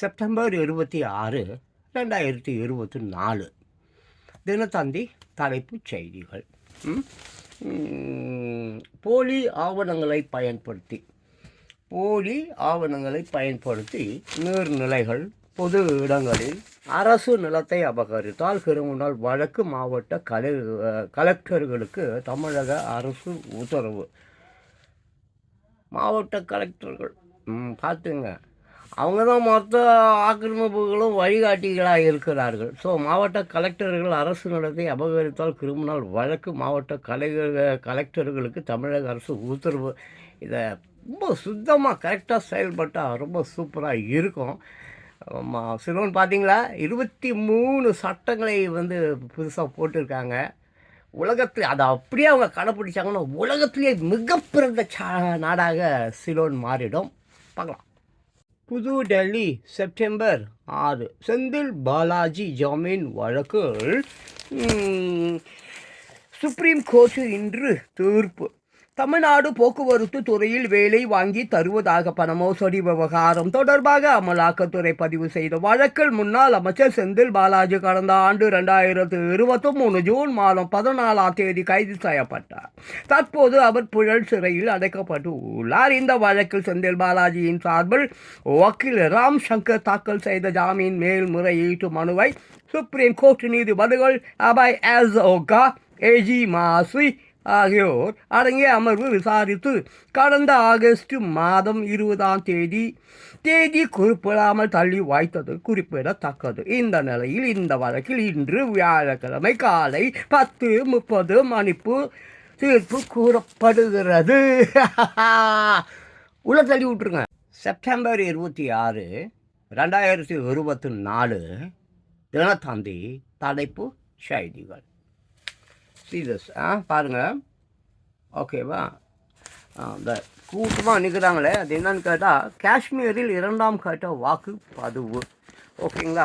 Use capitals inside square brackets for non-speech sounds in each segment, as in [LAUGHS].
September இருபத்தி ஆறு ரெண்டாயிரத்தி இருபத்தி நாலு. தினத்தந்தி தலைப்புச் செய்திகள். போலி ஆவணங்களை பயன்படுத்தி போலி ஆவணங்களை பயன்படுத்தி நீர்நிலைகள் பொது இடங்களில் அரசு நிலத்தை அபகரித்தால் கிரிமினல் வழக்கு மாவட்ட கலை கலெக்டர்களுக்கு தமிழக அரசு உத்தரவு. மாவட்ட கலெக்டர்கள் ம், பார்த்துங்க. அவங்க தான் மொத்த ஆக்கிரமிப்புகளும் வழிகாட்டிகளாக இருக்கிறார்கள். ஸோ மாவட்ட கலெக்டர்கள் அரசு நடத்தை அபகரித்தால் கிரிமினல் வழக்கு மாவட்ட கலை கலெக்டர்களுக்கு தமிழக அரசு உத்தரவு. இதை ரொம்ப சுத்தமாக கரெக்டாக செயல்பட்டால் ரொம்ப சூப்பராக இருக்கும். சிலோன் பார்த்தீங்களா இருபத்தி மூணு சட்டங்களை வந்து புதுசாக போட்டிருக்காங்க. உலகத்தில் அதை அப்படியே அவங்க கடைப்பிடிச்சாங்கன்னா உலகத்திலேயே மிகப்பிறந்த சா நாடாக சிலோன் மாறிடும். பார்க்கலாம். புது டெல்லி செப்டம்பர் ஆறு. செந்தில் பாலாஜி ஜாமீன் வழக்கில் சுப்ரீம் கோர்ட்டு இன்று தீர்ப்பு. தமிழ்நாடு போக்குவரத்து துறையில் வேலை வாங்கி தருவதாக பண மோசடி விவகாரம் தொடர்பாக அமலாக்கத்துறை பதிவு செய்த வழக்கில் முன்னாள் அமைச்சர் செந்தில் பாலாஜி கடந்த ஆண்டு ரெண்டாயிரத்து இருபத்தி மூணு ஜூன் மாதம் பதினாலாம் தேதி கைது செய்யப்பட்டார். தற்போது அவர் புழல் சிறையில் அடைக்கப்பட்டு உள்ளார் இந்த வழக்கில் செந்தில் பாலாஜியின் சார்பில் வக்கீல் ராம் சங்கர் தாக்கல் செய்த ஜாமீன் மேல்முறையீட்டு மனுவை சுப்ரீம் கோர்ட் நீதிபதிகள் Abhay S Oka A G Masih ஆகியோர் அடங்கிய அமர்வு விசாரித்து கடந்த ஆகஸ்ட் மாதம் இருபதாம் தேதி தேதி குறிப்பிடாமல் தள்ளி வாய்த்தது குறிப்பிடத்தக்கது. இந்த நிலையில் இந்த வழக்கில் இன்று வியாழக்கிழமை காலை பத்து முப்பது மணிப்பு தீர்ப்பு கூறப்படுகிறது. [LAUGHS] உள்ள தள்ளி விட்டுருங்க. செப்டம்பர் இருபத்தி ஆறு ரெண்டாயிரத்தி இருபத்தி நாலு தினத்தந்தி தலைப்பு செய்திகள். சீசஸ் ஆ பாருங்கள் ஓகேவா இந்த கூட்டமாக நிற்கிறாங்களே அது என்னன்னு கேட்டால் காஷ்மீரில் இரண்டாம் கட்ட வாக்கு பதிவு. ஓகேங்களா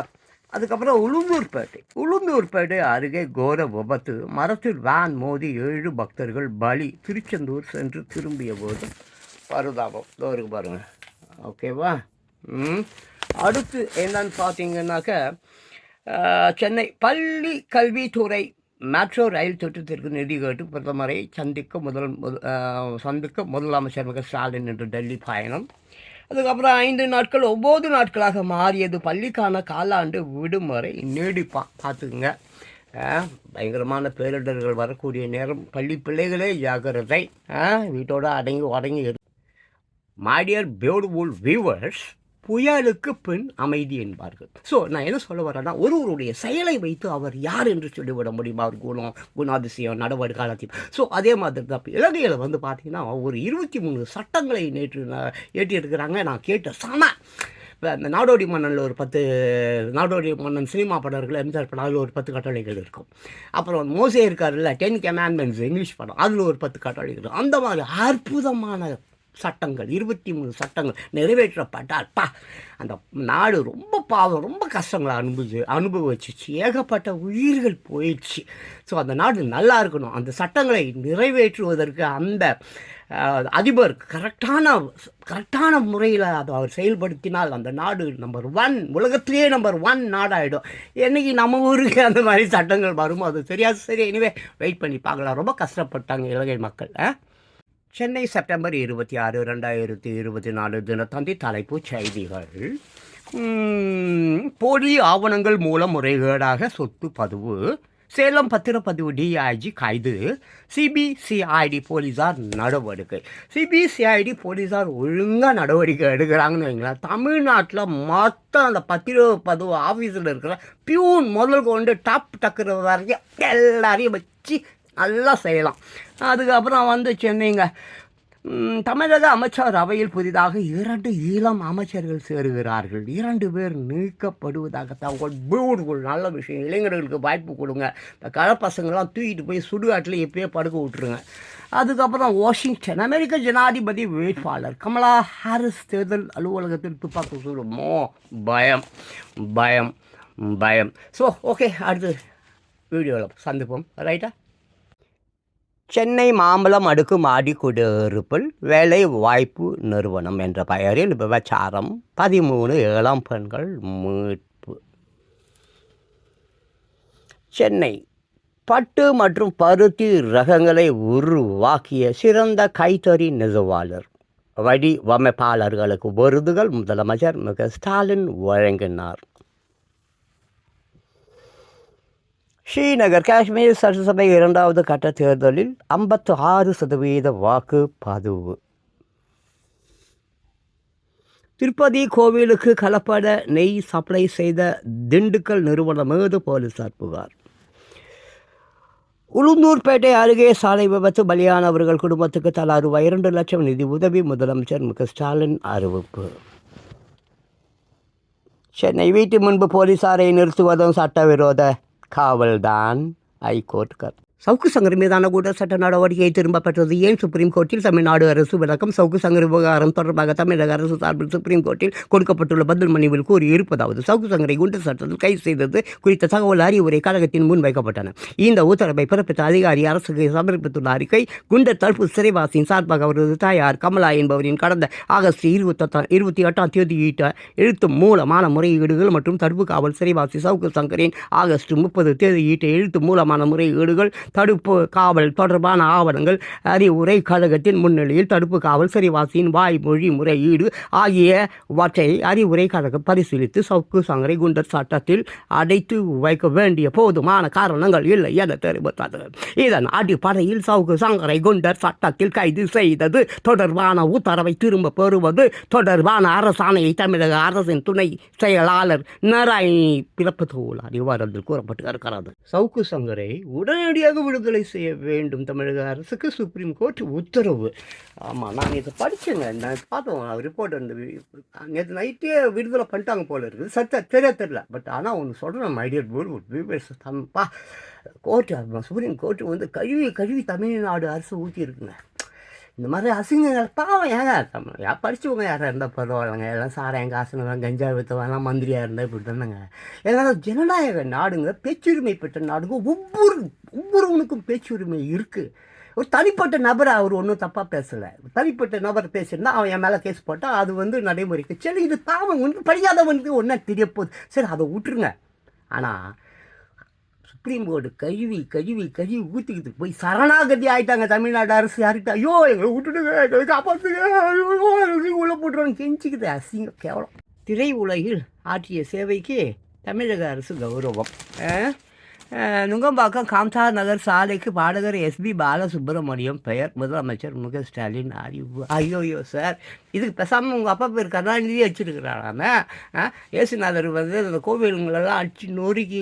அதுக்கப்புறம் உளுந்தூர்பேட்டை உளுந்தூர்பேட்டை அருகே கோர விபத்து. மரத்தில் வேன் மோதி ஏழு பக்தர்கள் பலி. திருச்செந்தூர் சென்று திரும்பிய போது பரிதாபம். இதோ இருக்கு பாருங்க. ஓகேவா ம். அடுத்து என்னன்னு பார்த்தீங்கன்னாக்க சென்னை பள்ளி கல்வித்துறை மெட்ரோ ரயில் திட்டத்திற்கு நிதி கேட்டு பிரதமரை சந்திக்க முதல் முதல் சந்திக்க முதலமைச்சர் மிக ஸ்டாலின் என்று டெல்லி பயணம். அதுக்கப்புறம் ஐந்து நாட்கள் ஒம்பது நாட்களாக மாறியது. பள்ளிக்கான காலாண்டு விடுமுறை நீடிப்பான் பார்த்துக்குங்க. பயங்கரமான பேரிடர்கள் வரக்கூடிய நேரம். பள்ளி பிள்ளைகளே ஜாகிரதை வீட்டோடு வீட்டோட அடங்கி உடங்கி மாடியர் பியூட்டிஃபுல் வியூவர்ஸ் புயலுக்கு பின் அமைதி என்பார்கள். ஸோ நான் என்ன சொல்ல வரேன்னா ஒருவருடைய செயலை வைத்து அவர் யார் என்று சொல்லிவிட முடியுமா? அவர் குணம் குணாதிசயம் நடவடிக்கை காலத்தையும் ஸோ அதே மாதிரி தான் இலங்கையில் வந்து பார்த்தீங்கன்னா ஒரு இருபத்தி மூணு சட்டங்களை நேற்று ஏற்றியிருக்கிறாங்க. நான் கேட்ட சம இப்போ அந்த நாடோடி மன்னனில் ஒரு பத்து நாடோடி மன்னன் சினிமா படம் இருக்குல்ல எம்ஜிஆர் படம் அதில் ஒரு பத்து கட்டளைகள் இருக்கும். அப்புறம் மோசே இருக்காருல்ல டென் கமாண்ட்மெண்ட்ஸ் இங்கிலீஷ் படம் அதில் ஒரு பத்து கட்டளைகள். அந்த மாதிரி அற்புதமான சட்டங்கள் இருபத்தி மூணு சட்டங்கள் நிறைவேற்றப்பட்டால் பா அந்த நாடு ரொம்ப பாவம் ரொம்ப கஷ்டங்களை அனுபவிச்சு அனுபவிச்சிச்சு. ஏகப்பட்ட உயிர்கள் போயிடுச்சு. ஸோ அந்த நாடு நல்லா இருக்கணும். அந்த சட்டங்களை நிறைவேற்றுவதற்கு அந்த அதிபர் கரெக்டான கரெக்டான முறையில் அதை அவர் செயல்படுத்தினால் அந்த நாடு நம்பர் ஒன் உலகத்திலேயே நம்பர் ஒன் நாடாகிடும் என்னைக்கு நம்ம ஊருக்கு அந்த மாதிரி சட்டங்கள் வருமோ அது தெரியாது. சரி எனவே வெயிட் பண்ணி பார்க்கலாம். ரொம்ப கஷ்டப்பட்டாங்க இலங்கை மக்கள் ஆ சென்னை செப்டம்பர் இருபத்தி ஆறு ரெண்டாயிரத்தி இருபத்தி நாலு தினத்தந்தி தலைப்புச் செய்திகள். போலி ஆவணங்கள் மூலம் முறைகேடாக சொத்து பதிவு. சேலம் பத்திரப்பதிவு டிஐஜி கைது. சிபிசிஐடி போலீஸார் நடவடிக்கை. சிபிசிஐடி போலீஸார் ஒழுங்காக நடவடிக்கை எடுக்கிறாங்கன்னு வைங்களேன். தமிழ்நாட்டில் மொத்தம் அந்த பத்திரப்பதிவு ஆஃபீஸில் இருக்கிற பியூன் முதல் கொண்டு டாப் டக்குற வரைக்கும் எல்லாரையும் வச்சு நல்லா செய்யலாம். அதுக்கப்புறம் வந்து சென்னைங்க. தமிழக அமைச்சர் அவையில் புதிதாக இரண்டு ஈழம் அமைச்சர்கள் சேருகிறார்கள். இரண்டு பேர் நீக்கப்படுவதாகத்தான். தங்கள் பியூட்டிஃபுல் நல்ல விஷயம். இளைஞர்களுக்கு வாய்ப்பு கொடுங்க. இந்த கலப்பசங்கள்லாம் தூக்கிட்டு போய் சுடுகாட்டில் எப்பயே படுக்க விட்டுருங்க. அதுக்கப்புறம் வாஷிங்டன் அமெரிக்க ஜனாதிபதி வேட்பாளர் கமலா ஹாரிஸ் தேர்தல் அலுவலகத்தில் துப்பாக்கி சுடுமோ. பயம் பயம் பயம். ஸோ ஓகே அடுத்து வீடியோவில் சந்திப்போம். ரைட்டா சென்னை மாம்பழம் அடுக்கு மாடி குடியிருப்பில் வேலை வாய்ப்பு நிறுவனம் என்ற பெயரில் விபச்சாரம் பதிமூணு ஏழாம் பெண்கள் மீட்பு. சென்னை பட்டு மற்றும் பருத்தி ரகங்களை உருவாக்கிய சிறந்த கைத்தறி நெசவாளர் வடிவமைப்பாளர்களுக்கு விருதுகள் முதலமைச்சர் மிக ஸ்டாலின் வழங்கினார். ஸ்ரீநகர் காஷ்மீர் சட்டசபை இரண்டாவது கட்ட தேர்தலில் ஐம்பத்து ஆறு சதவீத வாக்கு பதிவு. திருப்பதி கோவிலுக்கு கலப்பட நெய் சப்ளை செய்த திண்டுக்கல் நிறுவனம் மீது போலீசார் புகார். உளுந்தூர்பேட்டை அருகே சாலை விபத்து பலியானவர்கள் குடும்பத்துக்கு தலா ரூபாய் இரண்டு லட்சம் நிதி உதவி முதலமைச்சர் மு க ஸ்டாலின் அறிவிப்பு. சென்னை வீட்டு முன்பு போலீசாரை நிறுத்துவதும் சட்டவிரோத खावलदान आई कोर्ट कर சவுக்கு சங்கர் மீதான கூட சட்ட நடவடிக்கையை திரும்ப பெற்றது ஏன்? சுப்ரீம் கோர்ட்டில் தமிழ்நாடு அரசு விளக்கம். சவுக்கு சங்கர் விவகாரம் தொடர்பாக தமிழக அரசு சார்பில் சுப்ரீம் கோர்ட்டில் கொடுக்கப்பட்டுள்ள பதில் மனுவில் கூறியிருப்பதாவது சவுக்கு சங்கரை குண்டு சட்டத்தில் கைது செய்தது குறித்த தகவல் அறிவுரை கழகத்தின் முன் வைக்கப்பட்டன. இந்த உத்தரவை பிறப்பித்த அதிகாரி அரசுக்கு சமர்ப்பித்துள்ள அறிக்கை குண்டர் தடுப்பு சிறைவாசியின் சார்பாக அவரது தாயார் கமலா என்பவரின் கடந்த ஆகஸ்ட் இருபத்தி இருபத்தி எட்டாம் தேதியிட்ட எழுத்து மூலமான முறையீடுகள் மற்றும் தடுப்பு காவல் சிறைவாசி சவுக்கு சங்கரின் ஆகஸ்ட் முப்பது தேதியிட்ட எழுத்து மூலமான முறையீடுகள் தடுப்பு காவல் தொடர்பான ஆவணங்கள் அறிவுரை கழகத்தின் முன்னிலையில் தடுப்பு காவல் சிறைவாசியின் வாய்மொழி முறையீடு ஆகியவற்றை அறிவுரை கழகம் பரிசீலித்து சவுக்கு சங்கரை குண்டர் சட்டத்தில் அடைத்து வைக்க வேண்டிய போதுமான காரணங்கள் இல்லை என தெரிவித்தது. இதன் அடிப்படையில் சவுக்கு சங்கரை குண்டர் சட்டத்தில் கைது செய்தது தொடர்பான உத்தரவை திரும்ப பெறுவது தொடர்பான அரசாணையை தமிழக அரசின் துணை செயலாளர் நாராயணி பிறப்பு பிறப்பத்துள்ளார் அறிவாரத்தில் கூறப்பட்டு இருக்கிறது சவுக்கு சங்கரை உடனடியாக விடுதலை செய்ய வேண்டும் தமிழக அரசுக்கு சுப்ரீம் கோர்ட் உத்தரவு. ஆமாம் நான் இதை படித்தேங்க நான் பார்த்தோம் ரிப்போர்ட் அந்த நேற்று நைட்டே விடுதலை பண்ணிட்டாங்க போல இருக்குது. சத்த தெரிய தெரில பட் ஆனால் ஒன்று சொல்கிறேன் மைடியர் போர்டு வியூவர்ஸ் தம்பா. கோர்ட்டு சுப்ரீம் கோர்ட்டு வந்து கழுவி கழுவி தமிழ்நாடு அரசு ஊற்றி இருக்குங்க இந்த மாதிரி அசிங்கங்கள் பாவம் ஏங்க யார் யா படித்தவங்க யாராக இருந்தால் பரவாயில்லைங்க எல்லாம் சாராயம் காசுனவன் கஞ்சா வித்தவெல்லாம் மந்திரியாக இருந்தால் இப்படி இருந்தாங்க எல்லாம் ஜனநாயக நாடுங்க பேச்சுரிமை பெற்ற நாடுங்க. ஒவ்வொரு ஒவ்வொருவனுக்கும் பேச்சுரிமை இருக்குது ஒரு தனிப்பட்ட நபரை அவர் ஒன்றும் தப்பாக பேசலை. தனிப்பட்ட நபர் பேசியிருந்தா அவன் என் மேலே கேஸ் போட்டால் அது வந்து நடைமுறைக்கு. சரி இது பாவம். ஒன்று படிக்காதவனுக்கு ஒன்றா தெரிய போகுது. சரி அதை விட்டுருங்க. ஆனால் சுப்ரீம் கோர்ட்டு கழுவி கழுவி கழுவி ஊற்றிக்கிட்டு போய் சரணாகதி ஆயிட்டாங்க தமிழ்நாடு அரசு யார்கிட்ட? ஐயோ எங்களை விட்டுடுங்க எங்களை காப்பாற்றுங்க ஐயோ எங்களுக்கு உள்ளே போட்டுருவாங்க. கெஞ்சிக்குது அசிங்கம் கேவலம். திரை உலகில் ஆற்றிய சேவைக்கு தமிழக அரசு கௌரவம். ஆ, நுங்கம்பாக்கம் காம்சார் நகர் சாலைக்கு பாடகர் எஸ்பி பாலசுப்ரமணியம் பெயர் முதலமைச்சர் மு க ஸ்டாலின் அறிவு ஐயோயோ சார் இதுக்கு பேசாமல் உங்கள் அப்பா பேர் கருணாநிதி வச்சுருக்கிறாராம ஏசுநாதர் வந்து அந்த கோவில்களெல்லாம் அடிச்சு நொறுக்கி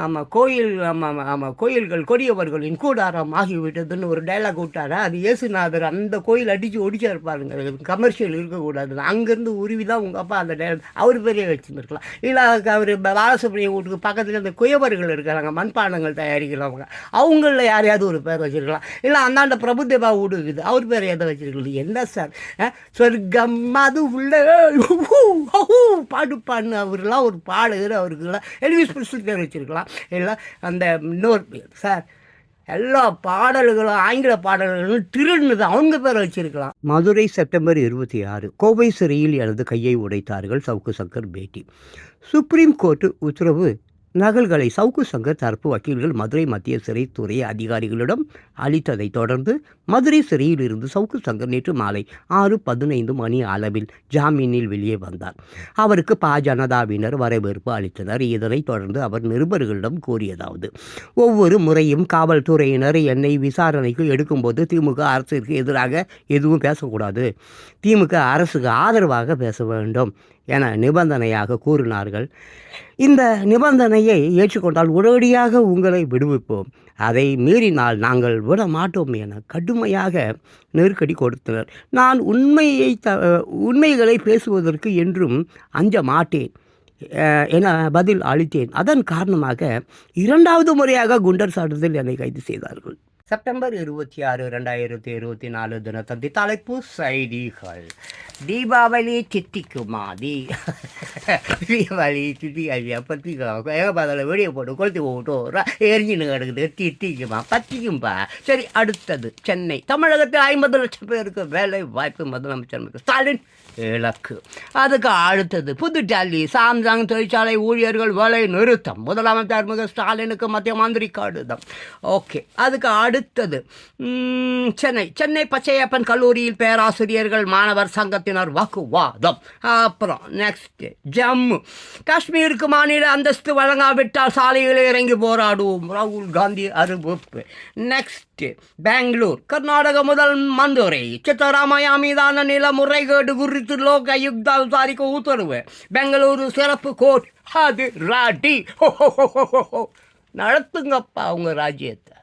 ஆமாம் கோயில் ஆமாம் ஆமாம் கோயில்கள் கொடியவர்களின் கூடாரம் ஆகிவிட்டதுன்னு ஒரு டைலாக் விட்டாரா அது ஏசுநாதர் அந்த கோயில் அடித்து ஒடிச்சா இருப்பாருங்க கமர்ஷியல் இருக்கக்கூடாது அங்கேருந்து உருவி தான் உங்கள் அப்பா அந்த டைலாக் அவர் பேரே வச்சுருந்துருக்கலாம் இல்லை அவர் பாலசுப்ரமணியம் வீட்டுக்கு பக்கத்தில் அந்த குயவர்கள் தயாரிக்கிறாங்க மண்பாண்டங்கள் தயாரிக்கிறவங்க அவங்களில் யாரையாவது ஒரு பேர் வச்சுருக்கலாம். இல்லை அந்தாண்ட பிரபுதேவா வீடு இருக்குது. அவர் பேர் எதை வச்சுருக்கலாம் என்ன சார்? சொர்க்கம் அது உள்ள பாட்டு பாடு அவர்லாம் ஒரு பாடகர் அவருக்குலாம் எல்விஸ் பிரிஸ்டல் பேர் வச்சுருக்கலாம். இல்லை அந்த இன்னொரு பேர். சார் எல்லா பாடல்களும் ஆங்கில பாடல்களும் திருடுனது அவங்க பேரை வச்சிருக்கலாம். மதுரை செப்டம்பர் இருபத்தி ஆறு. கோவை சிறையில் எனது கையை உடைத்தார்கள் சவுக்கு சங்கர் பேட்டி. சுப்ரீம் கோர்ட்டு உத்தரவு நகல்களை சவுக்கு சங்கர் தரப்பு வக்கீல்கள் மதுரை மத்திய சிறைத்துறை அதிகாரிகளிடம் அளித்ததைத் தொடர்ந்து மதுரை சிறையில் இருந்து சவுக்கு சங்கர் நேற்று மாலை ஆறு பதினைந்து மணி அளவில் ஜாமீனில் வெளியே வந்தார். அவருக்கு பா ஜனதாவினர் வரவேற்பு அளித்தனர். இதனைத் தொடர்ந்து அவர் நிருபர்களிடம் கூறியதாவது ஒவ்வொரு முறையும் காவல்துறையினர் என்னை விசாரணைக்கு எடுக்கும்போது திமுக அரசிற்கு எதிராக எதுவும் பேசக்கூடாது. திமுக அரசுக்கு ஆதரவாக பேச வேண்டும். என நிபந்தனையாக கூறினார்கள். இந்த நிபந்தனையை ஏற்றுக்கொண்டால் உடனடியாக உங்களை விடுவிப்போம். அதை மீறினால் நாங்கள் விட மாட்டோம் என கடுமையாக நெருக்கடி கொடுத்தனர். நான் உண்மையை த உண்மைகளை பேசுவதற்கு என்றும் அஞ்ச மாட்டேன் என பதில் அளித்தேன். அதன் காரணமாக இரண்டாவது முறையாக குண்டர் சாட்டத்தில் என்னை கைது செய்தார்கள். செப்டம்பர் இருபத்தி ஆறு ரெண்டாயிரத்தி இருபத்தி நாலு தினத்தந்தி தலைப்பு செய்திகள். தீபாவளி சித்திக்குமா? தீ [LAUGHS] தீபாவளி சித்திக்காது பத்தி ஏக பதில் வெளியே போட்டு கொளுத்தி போட்டு எரிஞ்சின்னு கிடக்குது. தித்திக்குமா பத்திக்கும்பா. சரி அடுத்தது சென்னை. தமிழகத்தில் ஐம்பது லட்சம் பேருக்கு வேலை வாய்ப்பு முதலமைச்சர் ஸ்டாலின் இலக்கு. அதுக்கு அடுத்தது புதுடெல்லி சாம்சங் தொழிற்சாலை ஊழியர்கள் வேலை நிறுத்தம். முதலமைச்சர் முக ஸ்டாலினுக்கு மத்திய மந்திரி கடிதம். ஓகே அதுக்கு அடுத்தது சென்னை. சென்னை பச்சையப்பன் கல்லூரியில் பேராசிரியர்கள் மாணவர் சங்கத்தினர் வாக்குவாதம். அப்புறம் நெக்ஸ்ட் ஜம்மு. காஷ்மீருக்கு மாநில அந்தஸ்து வழங்காவிட்டால் சாலைகளை இறங்கி போராடுவோம். ராகுல் காந்தி அறிவிப்பு. நெக்ஸ்ட் பெங்களூர். கர்நாடக முதல் மந்துரை சித்தராமையா மீதான நில முறைகேடு குறித்து லோக யுக்தா விசாரிக்க உத்தரவு. பெங்களூரு சிறப்பு கோர்ட் அது ராட்டி நடத்துங்கப்பா உங்கள் ராஜ்யத்தை.